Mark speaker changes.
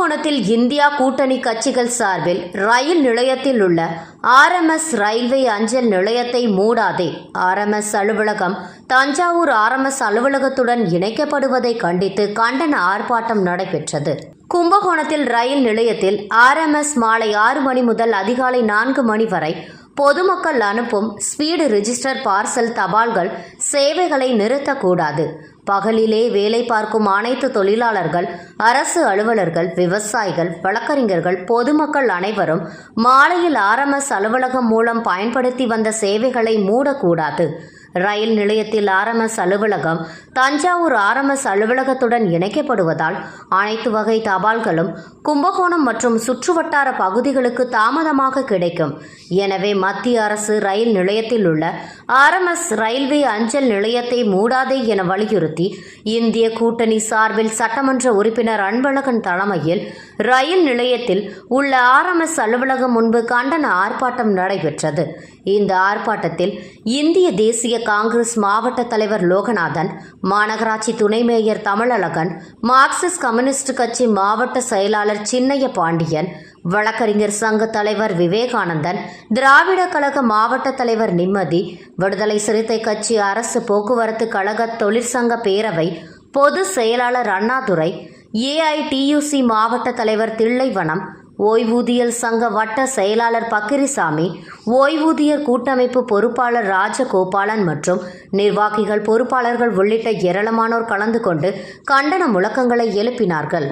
Speaker 1: கும்பகோணத்தில் இந்தியா கூட்டணி கட்சிகள் சார்பில் ரயில் நிலையத்தில் உள்ள ஆர்எம்எஸ் ரயில்வே அஞ்சல் நிலையத்தை மூடாதே. ஆர்எம்எஸ் அலுவலகம் தஞ்சாவூர் ஆர்எம்எஸ் அலுவலகத்துடன் இணைக்கப்படுவதை கண்டித்து கண்டன ஆர்ப்பாட்டம் நடைபெற்றது. கும்பகோணத்தில் ரயில் நிலையத்தில் ஆர்எம்எஸ் மாலை ஆறு மணி முதல் அதிகாலை நான்கு மணி வரை பொதுமக்கள் அனுப்பும் ஸ்பீடு ரிஜிஸ்டர் பார்சல் தபால்கள் சேவைகளை நிறுத்தக்கூடாது. பகலிலே வேலை பார்க்கும் அனைத்து தொழிலாளர்கள் அரசு அலுவலர்கள் விவசாயிகள் வழக்கறிஞர்கள் பொதுமக்கள் அனைவரும் மாலையில் ஆர்எம்எஸ் அலுவலகம் மூலம் பயன்படுத்தி வந்த சேவைகளை மூடக்கூடாது. ரயில் நிலையத்தில் ஆர்எம்எஸ் அலுவலகம் தஞ்சாவூர் ஆர்எம்எஸ் அலுவலகத்துடன் இணைக்கப்படுவதால் அனைத்து வகை தபால்களும் கும்பகோணம் மற்றும் சுற்றுவட்டார பகுதிகளுக்கு தாமதமாக கிடைக்கும். எனவே மத்திய அரசு ரயில் நிலையத்தில் உள்ள ஆர்எம்எஸ் ரயில்வே அஞ்சல் நிலையத்தை மூடாதே என வலியுறுத்தி இந்திய கூட்டணி சார்பில் சட்டமன்ற உறுப்பினர் அன்பழகன் தலைமையில் ரயில் நிலையத்தில் உள்ள ஆர்எம்எஸ் அலுவலகம் முன்பு கண்டன ஆர்ப்பாட்டம் நடைபெற்றது. இந்த ஆர்ப்பாட்டத்தில் இந்திய தேசிய காங்கிரஸ் மாவட்ட தலைவர் லோகநாதன் மாநகராட்சி துணை மேயர் தமிழழகன் மார்க்சிஸ்ட் கம்யூனிஸ்ட் கட்சி மாவட்ட செயலாளர் சின்னைய பாண்டியன் வழக்கறிஞர் சங்க தலைவர் விவேகானந்தன் திராவிட கழக மாவட்ட தலைவர் நிம்மதி விடுதலை சிறுத்தை கட்சி அரசு போக்குவரத்து கழக தொழிற்சங்க பேரவை பொது செயலாளர் அண்ணாதுரை ஏஐடியுசி மாவட்ட தலைவர் தில்லைவனம் ஓய்வூதியர் சங்க வட்ட செயலாளர் பக்கிரிசாமி ஓய்வூதியர் கூட்டமைப்பு பொறுப்பாளர் ராஜகோபாலன் மற்றும் நிர்வாகிகள் பொறுப்பாளர்கள் உள்ளிட்ட ஏராளமானோர் கலந்து கொண்டு கண்டன முழக்கங்களை எழுப்பினார்கள்.